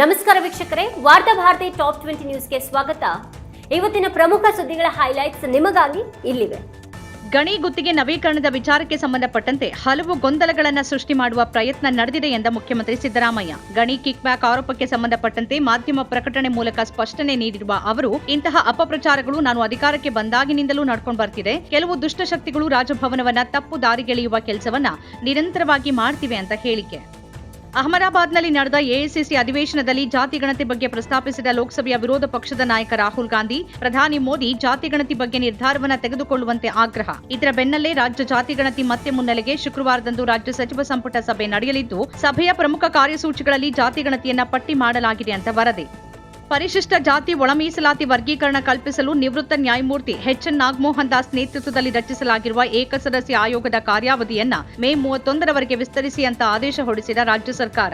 ನಮಸ್ಕಾರ ವೀಕ್ಷಕರೇ, ವಾರ್ತಾ ಭಾರತಿ ಟಾಪ್ ಟ್ವೆಂಟಿ ನ್ಯೂಸ್ಗೆ ಸ್ವಾಗತ. ಇವತ್ತಿನ ಪ್ರಮುಖ ಸುದ್ದಿಗಳ ಹೈಲೈಟ್ಸ್ ನಿಮಗಾಗಿ ಇಲ್ಲಿವೆ. ಗಣಿ ಗುತ್ತಿಗೆ ನವೀಕರಣದ ವಿಚಾರಕ್ಕೆ ಸಂಬಂಧಪಟ್ಟಂತೆ ಹಲವು ಗೊಂದಲಗಳನ್ನು ಸೃಷ್ಟಿ ಮಾಡುವ ಪ್ರಯತ್ನ ನಡೆದಿದೆ ಎಂದ ಮುಖ್ಯಮಂತ್ರಿ ಸಿದ್ದರಾಮಯ್ಯ. ಗಣಿ ಕಿಕ್ಬ್ಯಾಕ್ ಆರೋಪಕ್ಕೆ ಸಂಬಂಧಪಟ್ಟಂತೆ ಮಾಧ್ಯಮ ಪ್ರಕಟಣೆ ಮೂಲಕ ಸ್ಪಷ್ಟನೆ ನೀಡಿರುವ ಅವರು, ಇಂತಹ ಅಪಪ್ರಚಾರಗಳು ನಾನು ಅಧಿಕಾರಕ್ಕೆ ಬಂದಾಗಿನಿಂದಲೂ ನಡ್ಕೊಂಡು ಬರ್ತಿದೆ. ಕೆಲವು ದುಷ್ಟಶಕ್ತಿಗಳು ರಾಜಭವನವನ್ನ ತಪ್ಪು ದಾರಿಗೆಳೆಯುವ ಕೆಲಸವನ್ನ ನಿರಂತರವಾಗಿ ಮಾಡ್ತಿವೆ ಅಂತ ಹೇಳಿಕೆ. ಅಹಮದಾಬಾದ್ನಲ್ಲಿ ನಡೆದ ಎಐಸಿಸಿ ಅಧಿವೇಶನದಲ್ಲಿ ಜಾತಿ ಗಣತಿ ಬಗ್ಗೆ ಪ್ರಸ್ತಾಪಿಸಿದ ಲೋಕಸಭೆಯ ವಿರೋಧ ಪಕ್ಷದ ನಾಯಕ ರಾಹುಲ್ ಗಾಂಧಿ, ಪ್ರಧಾನಿ ಮೋದಿ ಜಾತಿ ಗಣತಿ ಬಗ್ಗೆ ನಿರ್ಧಾರವನ್ನು ತೆಗೆದುಕೊಳ್ಳುವಂತೆ ಆಗ್ರಹ. ಇದರ ಬೆನ್ನಲ್ಲೇ ರಾಜ್ಯ ಜಾತಿ ಗಣತಿ ಮತ್ತೆ ಮುನ್ನೆಲೆಗೆ ಶುಕ್ರವಾರದಂದು ರಾಜ್ಯ ಸಚಿವ ಸಂಪುಟ ಸಭೆ ನಡೆಯಲಿದ್ದು, ಸಭೆಯ ಪ್ರಮುಖ ಕಾರ್ಯಸೂಚಿಗಳಲ್ಲಿ ಜಾತಿ ಗಣತಿಯನ್ನ ಪಟ್ಟಿ ಮಾಡಲಾಗಿದೆ ಅಂತ ವರದಿ. ಪರಿಶಿಷ್ಟ ಜಾತಿ ಒಳ ಮೀಸಲಾತಿ ವರ್ಗೀಕರಣ ಕಲ್ಪಿಸಲು ನಿವೃತ್ತ ನ್ಯಾಯಮೂರ್ತಿ ಎಚ್ಎನ್ ನಾಗಮೋಹನ್ ದಾಸ್ ನೇತೃತ್ವದಲ್ಲಿ ರಚಿಸಲಾಗಿರುವ ಏಕಸದಸ್ಯ ಆಯೋಗದ ಕಾರ್ಯಾವಧಿಯನ್ನ ಮೇ ಮೂವತ್ತೊಂದರವರೆಗೆ ವಿಸ್ತರಿಸಿ ಅಂತ ಆದೇಶ ಹೊರಡಿಸಿದ ರಾಜ್ಯ ಸರ್ಕಾರ.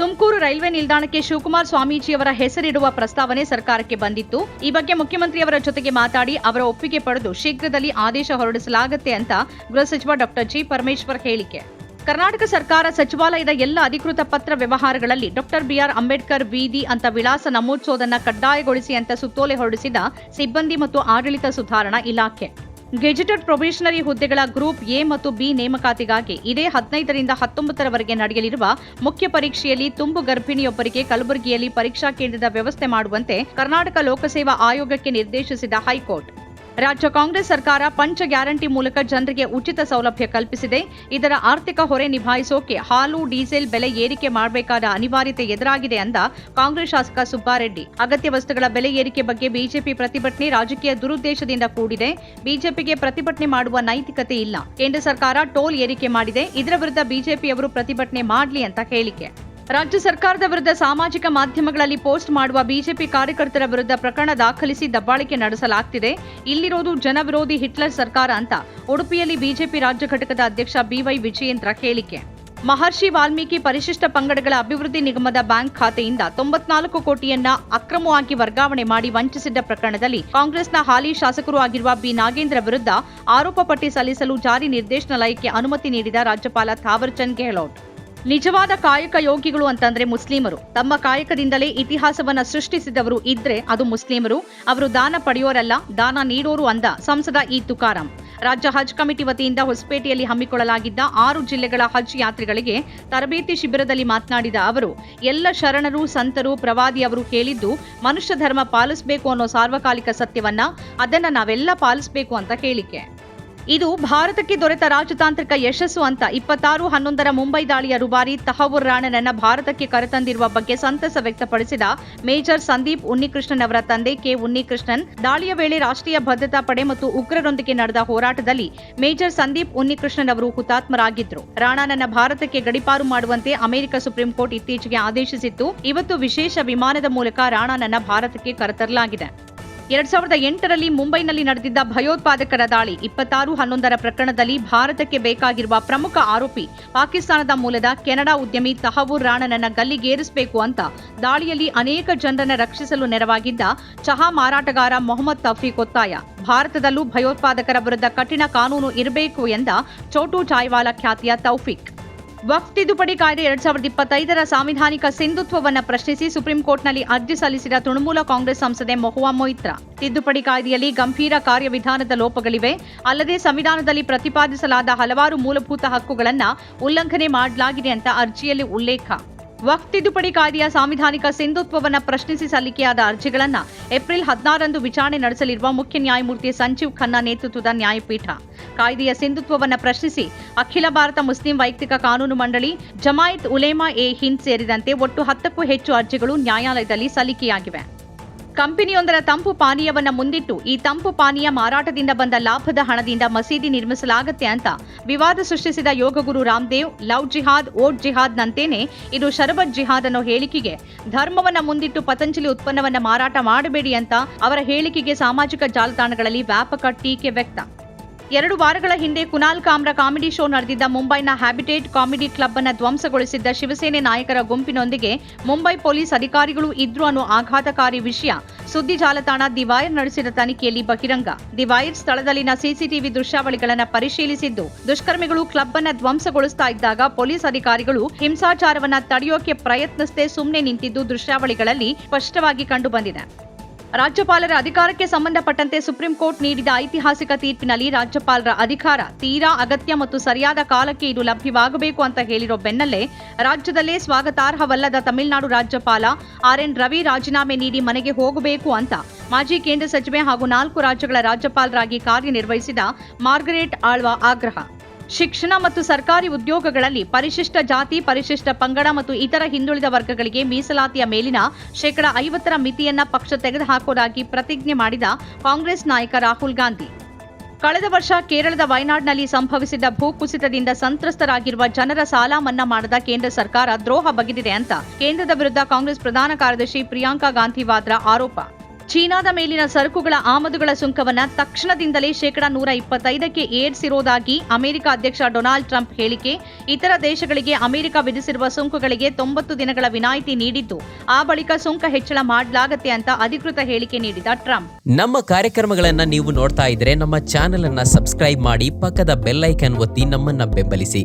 ತುಮಕೂರು ರೈಲ್ವೆ ನಿಲ್ದಾಣಕ್ಕೆ ಶಿವಕುಮಾರ್ ಸ್ವಾಮೀಜಿಯವರ ಹೆಸರಿಡುವ ಪ್ರಸ್ತಾವನೆ ಸರ್ಕಾರಕ್ಕೆ ಬಂದಿತ್ತು. ಈ ಬಗ್ಗೆ ಮುಖ್ಯಮಂತ್ರಿಯವರ ಜೊತೆಗೆ ಮಾತಾಡಿ ಅವರ ಒಪ್ಪಿಗೆ ಪಡೆದು ಶೀಘ್ರದಲ್ಲಿ ಆದೇಶ ಹೊರಡಿಸಲಾಗುತ್ತೆ ಅಂತ ಗೃಹ ಸಚಿವ ಡಾಕ್ಟರ್ ಜಿ ಪರಮೇಶ್ವರ್ ಹೇಳಿಕೆ. ಕರ್ನಾಟಕ ಸರ್ಕಾರ ಸಚಿವಾಲಯದ ಎಲ್ಲ ಅಧಿಕೃತ ಪತ್ರ ವ್ಯವಹಾರಗಳಲ್ಲಿ ಡಾಕ್ಟರ್ ಬಿಆರ್ ಅಂಬೇಡ್ಕರ್ ಬೀದಿ ಅಂತ ವಿಳಾಸ ನಮೂದಿಸೋದನ್ನ ಕಡ್ಡಾಯಗೊಳಿಸಿ ಅಂತ ಸುತ್ತೋಲೆ ಹೊರಡಿಸಿದ ಸಿಬ್ಬಂದಿ ಮತ್ತು ಆಡಳಿತ ಸುಧಾರಣಾ ಇಲಾಖೆ. ಗೆಜೆಟೆಡ್ ಪ್ರೊಬೇಷನರಿ ಹುದ್ದೆಗಳ ಗ್ರೂಪ್ ಎ ಮತ್ತು ಬಿ ನೇಮಕಾತಿಗಾಗಿ ಇದೇ ಹದಿನೈದರಿಂದ ಹತ್ತೊಂಬತ್ತರವರೆಗೆ ನಡೆಯಲಿರುವ ಮುಖ್ಯ ಪರೀಕ್ಷೆಯಲ್ಲಿ ತುಂಬು ಗರ್ಭಿಣಿಯೊಬ್ಬರಿಗೆ ಕಲಬುರಗಿಯಲ್ಲಿ ಪರೀಕ್ಷಾ ಕೇಂದ್ರದ ವ್ಯವಸ್ಥೆ ಮಾಡುವಂತೆ ಕರ್ನಾಟಕ ಲೋಕಸೇವಾ ಆಯೋಗಕ್ಕೆ ನಿರ್ದೇಶಿಸಿದ ಹೈಕೋರ್ಟ್. ರಾಜ್ಯ ಕಾಂಗ್ರೆಸ್ ಸರ್ಕಾರ ಪಂಚ ಗ್ಯಾರಂಟಿ ಮೂಲಕ ಜನರಿಗೆ ಉಚಿತ ಸೌಲಭ್ಯ ಕಲ್ಪಿಸಿದೆ. ಇದರ ಆರ್ಥಿಕ ಹೊರೆ ನಿಭಾಯಿಸೋಕೆ ಹಾಲು, ಡೀಸೆಲ್ ಬೆಲೆ ಏರಿಕೆ ಮಾಡಬೇಕಾದ ಅನಿವಾರ್ಯತೆ ಎದುರಾಗಿದೆ ಅಂದ ಕಾಂಗ್ರೆಸ್ ಶಾಸಕ ಸುಬ್ಬಾರೆಡ್ಡಿ. ಅಗತ್ಯ ವಸ್ತುಗಳ ಬೆಲೆ ಏರಿಕೆ ಬಗ್ಗೆ ಬಿಜೆಪಿ ಪ್ರತಿಭಟನೆ ರಾಜಕೀಯ ದುರುದ್ದೇಶದಿಂದ ಕೂಡಿದೆ. ಬಿಜೆಪಿಗೆ ಪ್ರತಿಭಟನೆ ಮಾಡುವ ನೈತಿಕತೆ ಇಲ್ಲ. ಕೇಂದ್ರ ಸರ್ಕಾರ ಟೋಲ್ ಏರಿಕೆ ಮಾಡಿದೆ. ಇದರ ವಿರುದ್ಧ ಬಿಜೆಪಿಯವರು ಪ್ರತಿಭಟನೆ ಮಾಡಲಿ ಅಂತ ಹೇಳಿಕೆ. ರಾಜ್ಯ ಸರ್ಕಾರದ ವಿರುದ್ಧ ಸಾಮಾಜಿಕ ಮಾಧ್ಯಮಗಳಲ್ಲಿ ಪೋಸ್ಟ್ ಮಾಡುವ ಬಿಜೆಪಿ ಕಾರ್ಯಕರ್ತರ ವಿರುದ್ಧ ಪ್ರಕರಣ ದಾಖಲಿಸಿ ದಬ್ಬಾಳಿಕೆ ನಡೆಸಲಾಗ್ತಿದೆ. ಇಲ್ಲಿರೋದು ಜನವಿರೋಧಿ ಹಿಟ್ಲರ್ ಸರ್ಕಾರ ಅಂತ ಉಡುಪಿಯಲ್ಲಿ ಬಿಜೆಪಿ ರಾಜ್ಯ ಘಟಕದ ಅಧ್ಯಕ್ಷ ಬಿವೈ ವಿಜಯೇಂದ್ರ ಹೇಳಿಕೆ. ಮಹರ್ಷಿ ವಾಲ್ಮೀಕಿ ಪರಿಶಿಷ್ಟ ಪಂಗಡಗಳ ಅಭಿವೃದ್ಧಿ ನಿಗಮದ ಬ್ಯಾಂಕ್ ಖಾತೆಯಿಂದ ತೊಂಬತ್ನಾಲ್ಕು ಕೋಟಿಯನ್ನ ಅಕ್ರಮವಾಗಿ ವರ್ಗಾವಣೆ ಮಾಡಿ ವಂಚಿಸಿದ್ದ ಪ್ರಕರಣದಲ್ಲಿ ಕಾಂಗ್ರೆಸ್ನ ಹಾಲಿ ಶಾಸಕರು ಆಗಿರುವ ಬಿ ನಾಗೇಂದ್ರ ವಿರುದ್ಧ ಆರೋಪ ಪಟ್ಟಿ ಸಲ್ಲಿಸಲು ಜಾರಿ ನಿರ್ದೇಶನಾಲಯಕ್ಕೆ ಅನುಮತಿ ನೀಡಿದ ರಾಜ್ಯಪಾಲ ಥಾವರ್ಚಂದ್ ಗೆಹ್ಲೋಟ್. ನಿಜವಾದ ಕಾಯಕ ಯೋಗಿಗಳು ಅಂತಂದ್ರೆ ಮುಸ್ಲಿಮರು. ತಮ್ಮ ಕಾಯಕದಿಂದಲೇ ಇತಿಹಾಸವನ್ನ ಸೃಷ್ಟಿಸಿದವರು ಇದ್ರೆ ಅದು ಮುಸ್ಲಿಮರು. ಅವರು ದಾನ ಪಡೆಯೋರಲ್ಲ, ದಾನ ನೀಡೋರು ಅಂದ ಸಂಸದ ಇ ತುಕಾರಾಂ. ರಾಜ್ಯ ಹಜ್ ಕಮಿಟಿ ವತಿಯಿಂದ ಹೊಸಪೇಟೆಯಲ್ಲಿ ಹಮ್ಮಿಕೊಳ್ಳಲಾಗಿದ್ದ ಆರು ಜಿಲ್ಲೆಗಳ ಹಜ್ ಯಾತ್ರಿಗಳಿಗೆ ತರಬೇತಿ ಶಿಬಿರದಲ್ಲಿ ಮಾತನಾಡಿದ ಅವರು, ಎಲ್ಲ ಶರಣರು, ಸಂತರು, ಪ್ರವಾದಿ ಅವರು ಹೇಳಿದ್ದು ಮನುಷ್ಯ ಧರ್ಮ ಪಾಲಿಸಬೇಕು ಅನ್ನೋ ಸಾರ್ವಕಾಲಿಕ ಸತ್ಯವನ್ನ, ಅದನ್ನ ನಾವೆಲ್ಲ ಪಾಲಿಸಬೇಕು ಅಂತ ಹೇಳಿಕೆ. ಇದು ಭಾರತಕ್ಕೆ ದೊರೆತ ರಾಜತಾಂತ್ರಿಕ ಯಶಸ್ಸು ಅಂತ. ಇಪ್ಪತ್ತಾರು ಹನ್ನೊಂದರ ಮುಂಬೈ ದಾಳಿಯ ರುಬಾರಿ ತಹವೂರ್ ರಾಣನನ್ನ ಭಾರತಕ್ಕೆ ಕರೆತಂದಿರುವ ಬಗ್ಗೆ ಸಂತಸ ವ್ಯಕ್ತಪಡಿಸಿದ ಮೇಜರ್ ಸಂದೀಪ್ ಉನ್ನಿಕೃಷ್ಣನ್ ಅವರ ತಂದೆ ಕೆ ಉನ್ನಿಕೃಷ್ಣನ್. ದಾಳಿಯ ವೇಳೆ ರಾಷ್ಟ್ರೀಯ ಭದ್ರತಾ ಪಡೆ ಮತ್ತು ಉಗ್ರರೊಂದಿಗೆ ನಡೆದ ಹೋರಾಟದಲ್ಲಿ ಮೇಜರ್ ಸಂದೀಪ್ ಉನ್ನಿಕೃಷ್ಣನ್ ಅವರು ಹುತಾತ್ಮರಾಗಿದ್ದರು ರಾಣಾನನ್ನ ಭಾರತಕ್ಕೆ ಗಡಿಪಾರು ಮಾಡುವಂತೆ ಅಮೆರಿಕ ಸುಪ್ರೀಂ ಕೋರ್ಟ್ ಇತ್ತೀಚೆಗೆ ಆದೇಶಿಸಿತ್ತು ಇವತ್ತು ವಿಶೇಷ ವಿಮಾನದ ಮೂಲಕ ರಾಣಾನನ್ನ ಭಾರತಕ್ಕೆ ಕರೆತರಲಾಗಿದೆ. ಎರಡ್ ಸಾವಿರದ ಎಂಟರಲ್ಲಿ ಮುಂಬೈನಲ್ಲಿ ನಡೆದಿದ್ದ ಭಯೋತ್ಪಾದಕರ ದಾಳಿ, ಇಪ್ಪತ್ತಾರು ಹನ್ನೊಂದರ ಪ್ರಕರಣದಲ್ಲಿ ಭಾರತಕ್ಕೆ ಬೇಕಾಗಿರುವ ಪ್ರಮುಖ ಆರೋಪಿ ಪಾಕಿಸ್ತಾನದ ಮೂಲದ ಕೆನಡಾ ಉದ್ಯಮಿ ತಹವೂರ್ ರಾಣನನ್ನ ಗಲ್ಲಿಗೇರಿಸಬೇಕು ಅಂತ ದಾಳಿಯಲ್ಲಿ ಅನೇಕ ಜನರನ್ನ ರಕ್ಷಿಸಲು ನೆರವಾಗಿದ್ದ ಚಹಾ ಮಾರಾಟಗಾರ ಮೊಹಮ್ಮದ್ ತಫೀಕ್ ಒತ್ತಾಯ. ಭಾರತದಲ್ಲೂ ಭಯೋತ್ಪಾದಕರ ವಿರುದ್ಧ ಕಠಿಣ ಕಾನೂನು ಇರಬೇಕು ಎಂದ ಚೋಟು ಚಾಯ್ವಾಲಾ ಖ್ಯಾತಿಯ ತೌಫಿಕ್. ವಕ್ಫ್ ತಿದ್ದುಪಡಿ ಕಾಯ್ದೆ ಎರಡ್ ಸಾವಿರದ ಇಪ್ಪತ್ತೈದರ ಸಾಂವಿಧಾನಿಕ ಸಿಂಧುತ್ವವನ್ನು ಪ್ರಶ್ನಿಸಿ ಸುಪ್ರೀಂ ಕೋರ್ಟ್ನಲ್ಲಿ ಅರ್ಜಿ ಸಲ್ಲಿಸಿದ ತೃಣಮೂಲ ಕಾಂಗ್ರೆಸ್ ಸಂಸದೆ ಮೊಹುವಾ ಮೊಯಿತ್ರಾ. ತಿದ್ದುಪಡಿ ಕಾಯ್ದೆಯಲ್ಲಿ ಗಂಭೀರ ಕಾರ್ಯವಿಧಾನದ ಲೋಪಗಳಿವೆ. ಅಲ್ಲದೆ ಸಂವಿಧಾನದಲ್ಲಿ ಪ್ರತಿಪಾದಿಸಲಾದ ಹಲವಾರು ಮೂಲಭೂತ ಹಕ್ಕುಗಳನ್ನು ಉಲ್ಲಂಘನೆ ಮಾಡಲಾಗಿದೆ ಅಂತ ಅರ್ಜಿಯಲ್ಲಿ ಉಲ್ಲೇಖ. ವಕ್ಫ್ ತಿದ್ದುಪಡಿ ಕಾಯ್ದೆಯ ಸಾಂವಿಧಾನಿಕ ಸಿಂಧುತ್ವವನ್ನು ಪ್ರಶ್ನಿಸಿ ಸಲ್ಲಿಕೆಯಾದ ಅರ್ಜಿಗಳನ್ನು ಏಪ್ರಿಲ್ ಹದಿನಾರರಂದು ವಿಚಾರಣೆ ನಡೆಸಲಿರುವ ಮುಖ್ಯ ನ್ಯಾಯಮೂರ್ತಿ ಸಂಜೀವ್ ಖನ್ನಾ ನೇತೃತ್ವದ ನ್ಯಾಯಪೀಠ. ಕಾಯ್ದೆಯ ಸಿಂಧುತ್ವವನ್ನು ಪ್ರಶ್ನಿಸಿ ಅಖಿಲ ಭಾರತ ಮುಸ್ಲಿಂ ವೈಯಕ್ತಿಕ ಕಾನೂನು ಮಂಡಳಿ ಜಮಾಯತ್ ಉಲೇಮಾ ಎ ಹಿಂದ್ ಸೇರಿದಂತೆ ಒಟ್ಟು ಹತ್ತಕ್ಕೂ ಹೆಚ್ಚು ಅರ್ಜಿಗಳು ನ್ಯಾಯಾಲಯದಲ್ಲಿ ಸಲ್ಲಿಕೆಯಾಗಿವೆ. ಕಂಪನಿಯೊಂದರ ತಂಪು ಪಾನೀಯವನ್ನು ಮುಂದಿಟ್ಟು ಈ ತಂಪು ಪಾನೀಯ ಮಾರಾಟದಿಂದ ಬಂದ ಲಾಭದ ಹಣದಿಂದ ಮಸೀದಿ ನಿರ್ಮಿಸಲಾಗುತ್ತೆ ಅಂತ ವಿವಾದ ಸೃಷ್ಟಿಸಿದ ಯೋಗಗುರು ರಾಮದೇವ್, ಲವ್ ಜಿಹಾದ್, ಓಟ್ ಜಿಹಾದ್ ಇದು ಶರಬತ್ ಜಿಹಾದ್ ಅನ್ನೋ ಹೇಳಿಕೆಗೆ ಧರ್ಮವನ್ನು ಮುಂದಿಟ್ಟು ಪತಂಜಲಿ ಉತ್ಪನ್ನವನ್ನು ಮಾರಾಟ ಮಾಡಬೇಡಿ ಅಂತ ಅವರ ಹೇಳಿಕೆಗೆ ಸಾಮಾಜಿಕ ಜಾಲತಾಣಗಳಲ್ಲಿ ವ್ಯಾಪಕ ಟೀಕೆ ವ್ಯಕ್ತ. ಎರಡು ವಾರಗಳ ಹಿಂದೆ ಕುನಾಲ್ ಕಾಮ್ರ ಕಾಮಿಡಿ ಶೋ ನಡೆದಿದ್ದ ಮುಂಬೈನ ಹ್ಯಾಬಿಟೇಟ್ ಕಾಮಿಡಿ ಕ್ಲಬ್ ಅನ್ನು ಧ್ವಂಸಗೊಳಿಸಿದ್ದ ಶಿವಸೇನೆ ನಾಯಕರ ಗುಂಪಿನೊಂದಿಗೆ ಮುಂಬೈ ಪೊಲೀಸ್ ಅಧಿಕಾರಿಗಳು ಇದ್ರು ಅನ್ನೋ ಆಘಾತಕಾರಿ ವಿಷಯ. ಸುದ್ದಿ ಜಾಲತಾಣ ದಿವಾಯರ್ ನಡೆಸಿದ ತನಿಖೆಯಲ್ಲಿ ಬಹಿರಂಗ. ದಿವಾಯರ್ ಸ್ಥಳದಲ್ಲಿನ ಸಿಸಿಟಿವಿ ದೃಶ್ಯಾವಳಿಗಳನ್ನು ಪರಿಶೀಲಿಸಿದ್ದು, ದುಷ್ಕರ್ಮಿಗಳು ಕ್ಲಬ್ ಅನ್ನು ಧ್ವಂಸಗೊಳಿಸ್ತಾ ಇದ್ದಾಗ ಪೊಲೀಸ್ ಅಧಿಕಾರಿಗಳು ಹಿಂಸಾಚಾರವನ್ನ ತಡೆಯೋಕೆ ಪ್ರಯತ್ನಿಸದೆ ಸುಮ್ಮನೆ ನಿಂತಿದ್ದು ದೃಶ್ಯಾವಳಿಗಳಲ್ಲಿ ಸ್ಪಷ್ಟವಾಗಿ ಕಂಡುಬಂದಿದೆ. ರಾಜ್ಯಪಾಲರ ಅಧಿಕಾರಕ್ಕೆ ಸಂಬಂಧಪಟ್ಟಂತೆ ಸುಪ್ರೀಂ ಕೋರ್ಟ್ ನೀಡಿದ ಐತಿಹಾಸಿಕ ತೀರ್ಪಿನಲ್ಲಿ ರಾಜ್ಯಪಾಲರ ಅಧಿಕಾರ ತೀರಾ ಅಗತ್ಯ ಮತ್ತು ಸರಿಯಾದ ಕಾಲಕ್ಕೆ ಇದು ಲಭ್ಯವಾಗಬೇಕು ಅಂತ ಹೇಳಿರೋ ಬೆನ್ನಲ್ಲೇ ರಾಜ್ಯದಲ್ಲೇ ಸ್ವಾಗತಾರ್ಹವಲ್ಲದ ತಮಿಳುನಾಡು ರಾಜ್ಯಪಾಲ ಆರ್ ಎನ್ ರವಿ ರಾಜೀನಾಮೆ ನೀಡಿ ಮನೆಗೆ ಹೋಗಬೇಕು ಅಂತ ಮಾಜಿ ಕೇಂದ್ರ ಸಚಿವೆ ಹಾಗೂ ನಾಲ್ಕು ರಾಜ್ಯಗಳ ರಾಜ್ಯಪಾಲರಾಗಿ ಕಾರ್ಯನಿರ್ವಹಿಸಿದ ಮಾರ್ಗರೇಟ್ ಆಳ್ವಾ ಆಗ್ರಹ. ಶಿಕ್ಷಣ ಮತ್ತು ಸರ್ಕಾರಿ ಉದ್ಯೋಗಗಳಲ್ಲಿ ಪರಿಶಿಷ್ಟ ಜಾತಿ, ಪರಿಶಿಷ್ಟ ಪಂಗಡ ಮತ್ತು ಇತರ ಹಿಂದುಳಿದ ವರ್ಗಗಳಿಗೆ ಮೀಸಲಾತಿಯ ಮೇಲಿನ ಶೇಕಡ ಐವತ್ತರ ಮಿತಿಯನ್ನ ಪಕ್ಷ ತೆಗೆದುಹಾಕುವುದಾಗಿ ಪ್ರತಿಜ್ಞೆ ಮಾಡಿದ ಕಾಂಗ್ರೆಸ್ ನಾಯಕ ರಾಹುಲ್ ಗಾಂಧಿ. ಕಳೆದ ವರ್ಷ ಕೇರಳದ ವಯನಾಡ್ನಲ್ಲಿ ಸಂಭವಿಸಿದ ಭೂಕುಸಿತದಿಂದ ಸಂತ್ರಸ್ತರಾಗಿರುವ ಜನರ ಸಾಲ ಮನ್ನಾ ಮಾಡದ ಕೇಂದ್ರ ಸರ್ಕಾರ ದ್ರೋಹ ಬಗೆದಿದೆ ಅಂತ ಕೇಂದ್ರದ ವಿರುದ್ಧ ಕಾಂಗ್ರೆಸ್ ಪ್ರಧಾನ ಕಾರ್ಯದರ್ಶಿ ಪ್ರಿಯಾಂಕಾ ಗಾಂಧಿ ವಾದ್ರಾ ಆರೋಪ. ಚೀನಾದ ಮೇಲಿನ ಸರಕುಗಳ ಆಮದುಗಳ ಸುಂಕವನ್ನು ತಕ್ಷಣದಿಂದಲೇ ಶೇಕಡ ನೂರ ಇಪ್ಪತ್ತೈದಕ್ಕೆ ಏರಿಸಿರುವುದಾಗಿ ಅಮೆರಿಕ ಅಧ್ಯಕ್ಷ ಡೊನಾಲ್ಡ್ ಟ್ರಂಪ್ ಹೇಳಿಕೆ. ಇತರ ದೇಶಗಳಿಗೆ ಅಮೆರಿಕ ವಿಧಿಸಿರುವ ಸುಂಕಗಳಿಗೆ ತೊಂಬತ್ತು ದಿನಗಳ ವಿನಾಯಿತಿ ನೀಡಿದ್ದು, ಆ ಬಳಿಕ ಸುಂಕ ಹೆಚ್ಚಳ ಮಾಡಲಾಗತ್ತೆ ಅಂತ ಅಧಿಕೃತ ಹೇಳಿಕೆ ನೀಡಿದ ಟ್ರಂಪ್. ನಮ್ಮ ಕಾರ್ಯಕ್ರಮಗಳನ್ನ ನೀವು ನೋಡ್ತಾ ಇದ್ರೆ ನಮ್ಮ ಚಾನೆಲ್ ಅನ್ನು ಸಬ್ಸ್ಕ್ರೈಬ್ ಮಾಡಿ ಪಕ್ಕದ ಬೆಲ್ ಐಕನ್ ಒತ್ತಿ ನಮ್ಮನ್ನ ಬೆಂಬಲಿಸಿ.